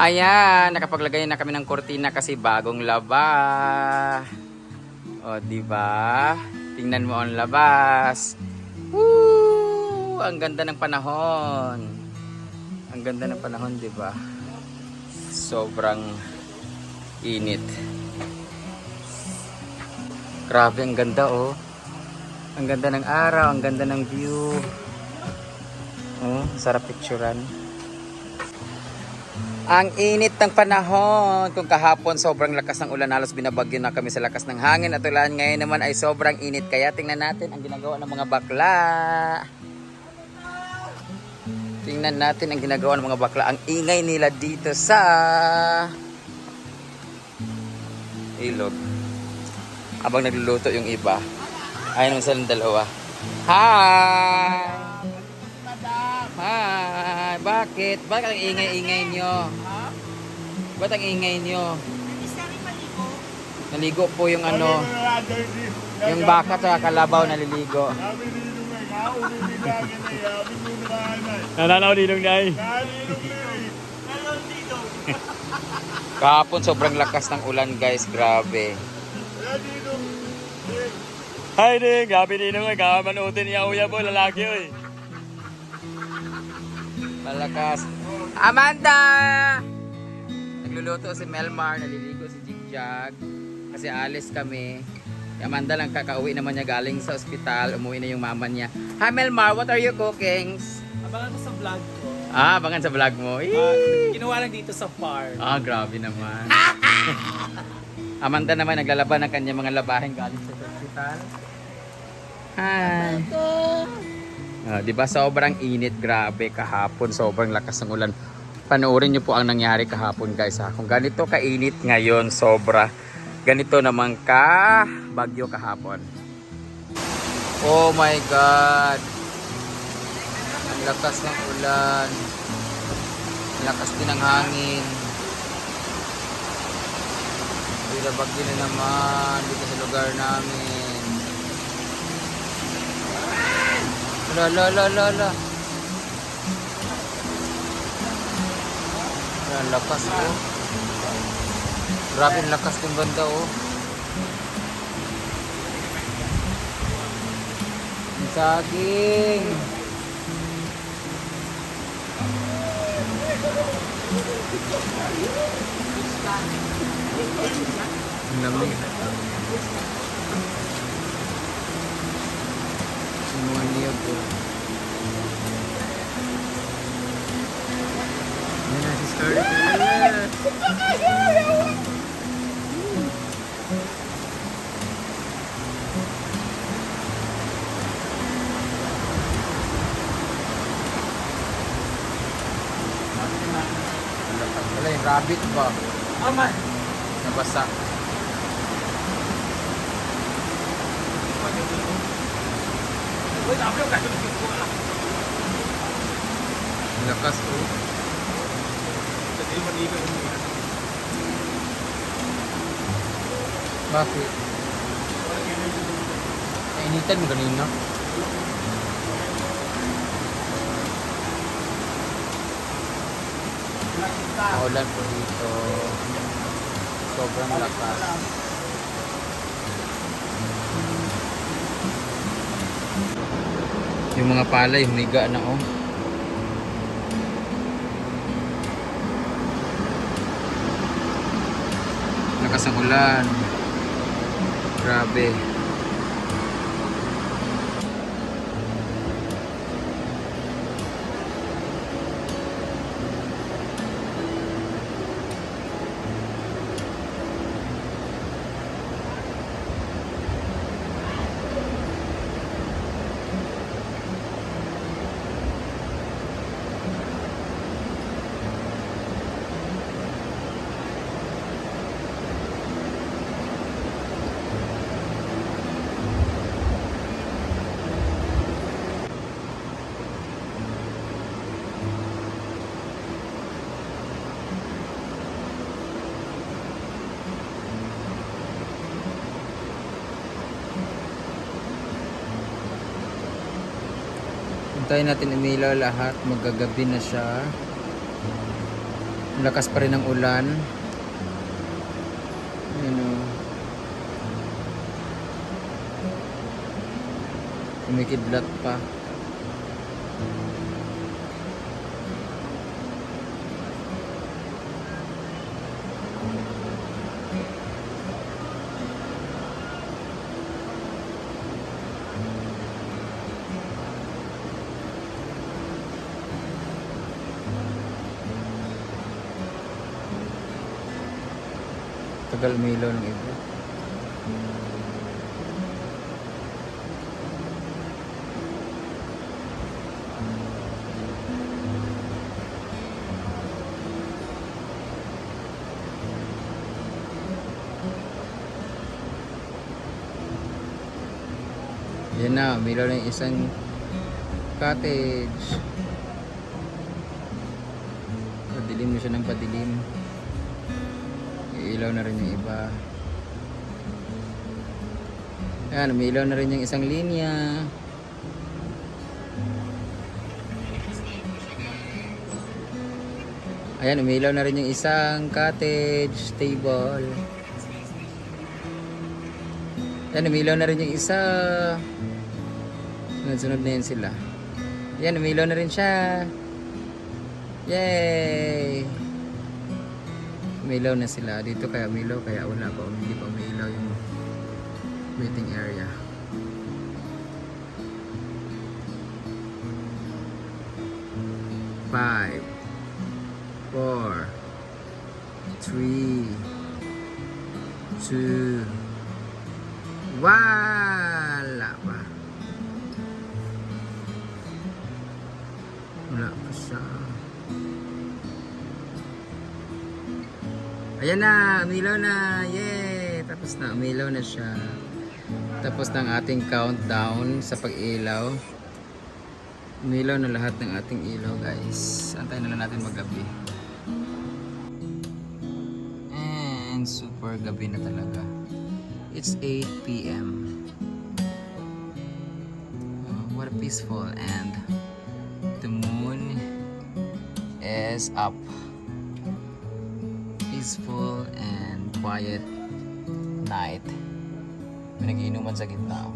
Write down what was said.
Ayan, nakapaglagay na kami ng kortina kasi bagong laba. O, di ba? Tingnan mo ang labas. Woo! Ang ganda ng panahon. Ang ganda ng panahon, di ba? Sobrang init. Grabe, ang ganda oh. Ang ganda ng araw, ang ganda ng view. Oh, sarap picturean. Ang init ng panahon. Kung kahapon sobrang lakas ng ulan, halos binabagyo na kami sa lakas ng hangin at ulan. Ngayon naman ay sobrang init. Kaya tingnan natin ang ginagawa ng mga bakla. Tingnan natin ang ginagawa ng mga bakla. Ang ingay nila dito sa ilog. Habang nagluluto yung iba. Ayun ang dalawa. Hi! Bakit? Bakit ang ingay-ingay nyo? Ba't ang ingay nyo? Naligo po yung ano, yung baka at kalabaw naliligo. Nananaw ninong nay. Kahapon sobrang lakas ng ulan guys, grabe. Hi ding, gabi ninong ay kamanutin niya uya po lalaki oy. Malakas. Amanda! Nagluluto si Melmar, naliligo si Jigjag. Kasi alis kami. Si Amanda lang kakauwi naman niya galing sa ospital. Umuwi na yung mama niya. Hi Melmar, what are you cooking? Abangan mo sa vlog ko. Ah, abangan sa vlog mo. Eee! ginawa lang dito sa farm. Ah, grabe naman. Amanda naman naglalaban ng kanyang mga labahin galing sa ospital. Hi. Ah, 'di ba sobrang init, grabe kahapon, sobrang lakas ng ulan. Panoorin niyo po ang nangyari kahapon, guys. Ha? Kung ganito kainit ngayon, sobra. Ganito naman ka bagyo kahapon. Oh my god. Ang lakas ng ulan. Ang lakas din ng hangin. Tira bagyo na naman dito sa lugar namin. La la la la la. Ang lakas oh. Grabe lakas ng banda oh. Saging. Lamig. Yung mga niyog ko. Yan na si Scarlett. Wala yung rabbit ba? Aman! Nabasa. Uy, sabi ko kasi ko lang. Ang Lakas oh. ko. Kasi maligo yung mga. Bakit? Nainitan mo kanina? Maulan po dito. Sobrang lakas. Yung mga palay, humiga na oh. Lakas ang ulan. Grabe. Hintayin natin umilaw lahat. Magagabi na siya. Lakas pa rin ang ulan. Ayan o. Kumikidlat pa. Tagal umilaw ng iba. Yan na, umilaw yung isang cottage. Padilim na siya ng padilim. Iilaw na rin yung iba. Ayan, umiilaw na rin yung isang linya. Ayan, umiilaw na rin yung isang cottage table. Ayan, umiilaw na rin yung isa. Sunod-sunod na yun sila. Ayan, umiilaw na rin siya. Yay! Umilaw na sila. Dito kaya umilaw, kaya wala pa. Hindi pa umilaw yung waiting area. Five, four, three, two, wala pa. Wala pa siya. Ayan na, umilaw na. Yay! Tapos na, umilaw na siya. Tapos ng ating countdown sa pag-ilaw. Umilaw na lahat ng ating ilaw, guys. Antayin na lang natin maggabi. And super gabi na talaga. It's 8 p.m. Oh, what a peaceful and the moon is up peaceful and quiet night. May nagiinuman sa gitna.